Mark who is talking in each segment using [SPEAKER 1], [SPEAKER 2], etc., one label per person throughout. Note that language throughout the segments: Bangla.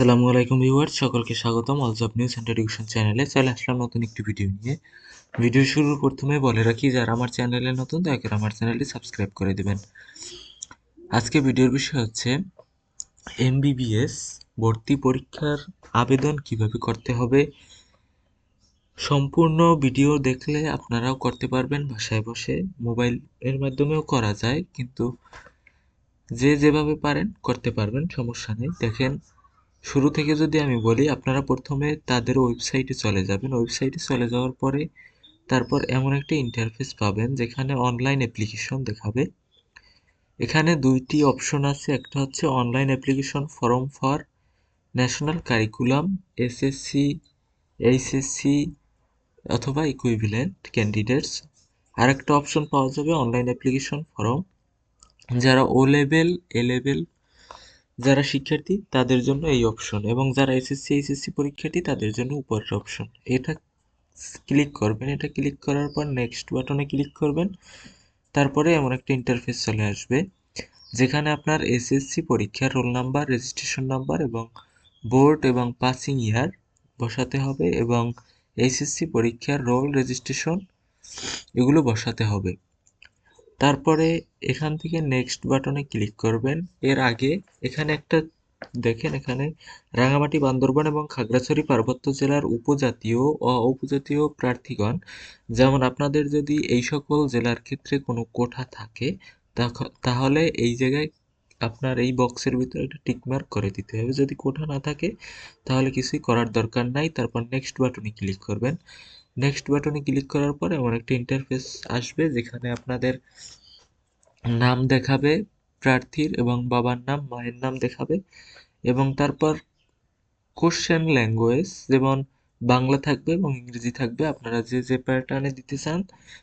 [SPEAKER 1] আসসালামু আলাইকুম ভিউয়ার্স, সকলকে স্বাগতম। All job news and education চ্যানেলে চলে আসলাম নতুন একটি ভিডিও নিয়ে। ভিডিও শুরুর প্রথমে বলে রাখি, যারা আমার চ্যানেলে নতুন, দয়া করে আমার চ্যানেলটি সাবস্ক্রাইব করে দেবেন। আজকে ভিডিওর বিষয় হচ্ছে এমবিবিএস ভর্তি পরীক্ষার আবেদন কীভাবে করতে হবে? সম্পূর্ণ ভিডিও দেখলে আপনারাও করতে পারবেন, বাসায় বসে মোবাইলের মাধ্যমেও করা যায়, কিন্তু যে যেভাবে পারেন করতে পারবেন, সমস্যা নেই। দেখেন শুরু থেকে যদি আমি বলি, আপনারা প্রথমে তাদের ওয়েবসাইটে চলে যাবেন। ওয়েবসাইটে চলে যাওয়ার পরে তারপর এমন একটা ইন্টারফেস পাবেন যেখানে অনলাইন অ্যাপ্লিকেশন দেখাবে। এখানে দুইটি অপশন আছে। একটা হচ্ছে online application form for national curriculum SSC HSC অথবা ইকুইভিলেন্ট ক্যান্ডিডেটস আরেকটা অপশন পাওয়া যাবে অনলাইন অ্যাপ্লিকেশন ফর্ম যারা ও লেভেল এ লেভেল যারা শিক্ষার্থী, তাদের জন্য এই অপশন এবং যারা এসএসসি এইচএসসি পরীক্ষার্থী, তাদের জন্য উপরের অপশন এটা ক্লিক করবেন, এটা ক্লিক করার পর নেক্সট বাটনে ক্লিক করবেন। তারপরে এমন একটা ইন্টারফেস চলে আসবে, যেখানে আপনার এসএসসি পরীক্ষার রোল নাম্বার রেজিস্ট্রেশন নাম্বার এবং বোর্ড এবং পাসিং ইয়ার বসাতে হবে এবং এইচএসসি পরীক্ষার রোল রেজিস্ট্রেশন এগুলো বসাতে হবে। তারপরে এখান থেকে নেক্সট বাটনে ক্লিক করবেন। এর আগে এখানে একটা, দেখেন এখানে রাঙামাটি, বান্দরবান এবং খাগড়াছড়ি পার্বত্য জেলার উপজাতীয় ও উপজাতীয় প্রার্থীগণ, যেমন আপনাদের যদি এই সকল জেলার ক্ষেত্রে কোনো কোঠা থাকে তাহলে এই জায়গায় আপনার এই বক্সের ভিতরে একটা টিকমার্ক করে দিতে হবে। যদি কোঠা না থাকে, তাহলে কিছুই করার দরকার নাই। তারপর নেক্সট বাটনে ক্লিক করবেন। নেক্সট বাটনে ক্লিক করার পরে এমন একটা ইন্টারফেস আসবে যেখানে আপনাদের নাম দেখাবে, প্রার্থীর এবং বাবার নাম, মায়ের নাম দেখাবে এবং তারপর কোশ্চেন ল্যাঙ্গুয়েজ যেমন বাংলা থাকবে এবং ইংরেজি থাকবে, আপনারা যে যে প্যাটার্নে দিতে চান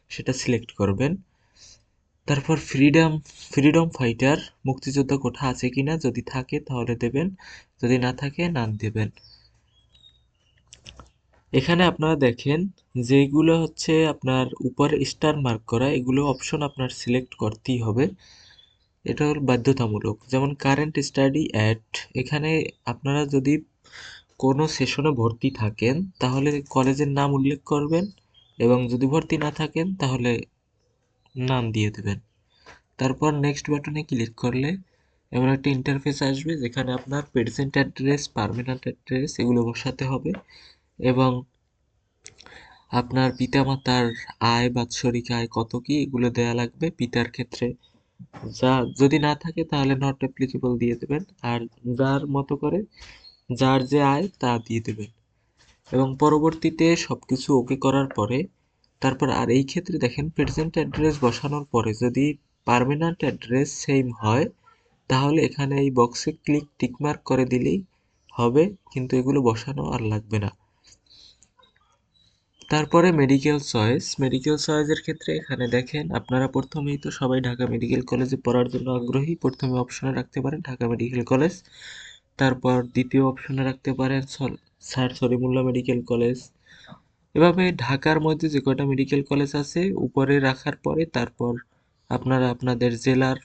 [SPEAKER 1] সেটা সিলেক্ট করবেন। তারপর ফ্রিডম ফ্রিডম ফাইটার মুক্তিযোদ্ধা কোঠা আছে কিনা যদি থাকে তাহলে দেবেন, যদি না থাকে না দেবেন। এখানে আপনারা দেখেন যেগুলো হচ্ছে আপনার উপরে স্টার মার্ক করা, এগুলো অপশন আপনার সিলেক্ট করতেই হবে। এটা হল বাধ্যতামূলক। যেমন কারেন্ট স্টাডি অ্যাট এখানে আপনারা যদি কোনো সেশনে ভর্তি থাকেন, তাহলে কলেজের নাম উল্লেখ করবেন এবং যদি ভর্তি না থাকেন, তাহলে নাম দিয়ে দেবেন। তারপর নেক্সট বাটনে ক্লিক করলে এমন একটা ইন্টারফেস আসবে যেখানে আপনার প্রেজেন্ট অ্যাড্রেস পারমানেন্ট অ্যাড্রেস এগুলো বসাতে হবে। এবং আপনার পিতামাতার আয়, বাৎসরিক আয় কত কি এগুলো দেয়া লাগবে পিতার ক্ষেত্রে। যা যদি না থাকে তাহলে নট অ্যাপ্লিকেবল দিয়ে দেবেন। আর যার মতো করে যার যে আয় তা দিয়ে দেবেন। এবং পরবর্তীতে সব কিছু ওকে করার পরে, তারপর আর এই ক্ষেত্রে দেখেন প্রেজেন্ট অ্যাড্রেস বসানোর পরে যদি পারমানেন্ট অ্যাড্রেস সেম হয়, তাহলে এখানে এই বক্সে ক্লিক টিকমার্ক করে দিলেই হবে, কিন্তু এগুলো বসানো আর লাগবে না। তারপরে মেডিকেল চয়েস মেডিকেল চয়েসের ক্ষেত্রে এখানে দেখেন আপনারা প্রথমেই তো সবাই ঢাকা মেডিকেল কলেজে পড়ার জন্য আগ্রহী। প্রথমে অপশনে রাখতে পারেন ঢাকা মেডিকেল কলেজ তারপর দ্বিতীয় অপশনে রাখতে পারেন স্যার সরিমুল্লাহ মেডিকেল কলেজ এভাবে ঢাকার মধ্যে যে কয়টা মেডিকেল কলেজ আছে, উপরে রাখার পরে তারপর আপনারা আপনাদের জেলার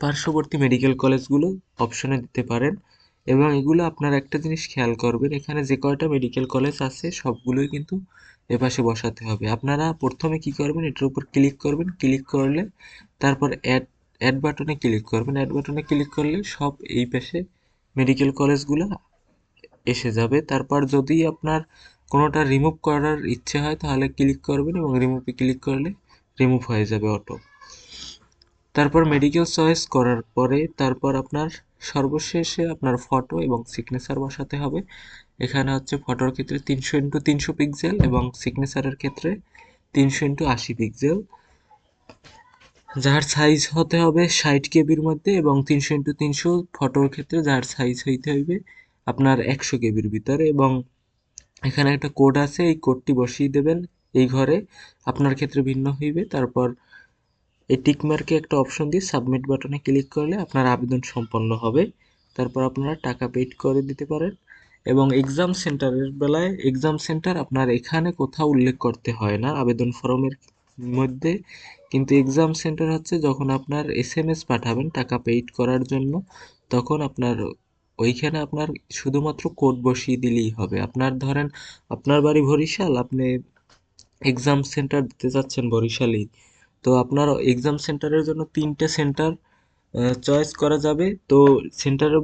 [SPEAKER 1] পার্শ্ববর্তী মেডিকেল কলেজগুলো অপশনে দিতে পারেন। এবং এগুলো আপনারা একটা জিনিস খেয়াল করবেন, এখানে যে কয়টা মেডিকেল কলেজ আছে, সবগুলোই কিন্তু এপাশে বসাতে হবে। আপনারা প্রথমে কি করবেন, এটার উপর ক্লিক করবেন ক্লিক করলে তারপর অ্যাড অ্যাড বাটনে ক্লিক করবেন। অ্যাড বাটনে ক্লিক করলে সব এই পাশে মেডিকেল কলেজগুলো এসে যাবে। তারপর যদি আপনার কোনোটা রিমুভ করার ইচ্ছে হয়, তাহলে ক্লিক করবেন এবং রিমুভে ক্লিক করলে রিমুভ হয়ে যাবে অটো তারপর মেডিকেল চয়েস করার পরে তারপর আপনার সর্বশেষে আপনার ফটো এবং সিগনেচার বসাতে হবে। এখানে হচ্ছে ফটোর ক্ষেত্রে তিনশো ইন্টু তিনশো পিক্সেল এবং সিগনেচারের ক্ষেত্রে তিনশো ইন্টু আশি পিক্সেল যার সাইজ হতে হবে ষাট কেবির মধ্যে এবং তিনশো ইন্টু তিনশো ফটোর ক্ষেত্রে যার সাইজ হইতে হইবে আপনার একশো কেবির ভিতরে এবং এখানে একটা কোড আছে, এই কোডটি বসিয়ে দেবেন এই ঘরে। আপনার ক্ষেত্রে ভিন্ন হইবে, তারপর এই টিকমার্কে একটা অপশন দিয়ে সাবমিট বাটনে ক্লিক করলে আপনার আবেদন সম্পন্ন হবে। তারপর আপনারা টাকা পেড করে দিতে পারেন এবং এক্সাম সেন্টারের বেলায় এক্সাম সেন্টার আপনার এখানে কোথাও উল্লেখ করতে হয় না, আবেদন ফর্মের মধ্যে। কিন্তু এক্সাম সেন্টার হচ্ছে যখন আপনার এস এম এস পাঠাবেন টাকা পেইড করার জন্য, তখন আপনার ওইখানে আপনার শুধুমাত্র কোড বসিয়ে দিলেই হবে। আপনার ধরেন, আপনার বাড়ি বরিশাল, আপনি এক্সাম সেন্টার দিতে যাচ্ছেন বরিশালেই। তো আপনার এক্সাম সেন্টারের জন্য তিনটে সেন্টার চয়েস করা যাবে। তো সেন্টারে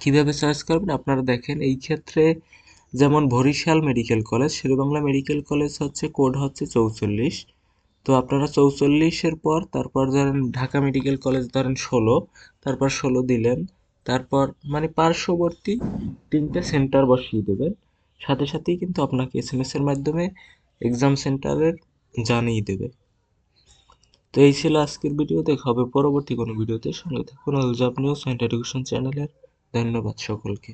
[SPEAKER 1] কীভাবে চয়েস করবেন? আপনারা দেখেন, এই ক্ষেত্রে যেমন Barishal medical college Sher e Bangla medical college হচ্ছে কোড হচ্ছে চৌচল্লিশ। তো আপনারা চৌচল্লিশের পর, তারপর ধরেন ঢাকা মেডিকেল কলেজ ধরেন ষোলো, তারপর ষোলো দিলেন। তারপর মানে পার্শ্ববর্তী তিনটে সেন্টার বসিয়ে দেবেন। সাথে সাথেই কিন্তু আপনাকে এস এম এসের মাধ্যমে এক্সাম সেন্টারের জানিয়ে দেবে। তো এই ছিল আজকের ভিডিও। দেখা হবে পরবর্তী কোনো ভিডিওতে। সঙ্গে থাকুন। অলজাব নিউজ অ্যান্ড এডুকেশন চ্যানেলের। ধন্যবাদ সকলকে।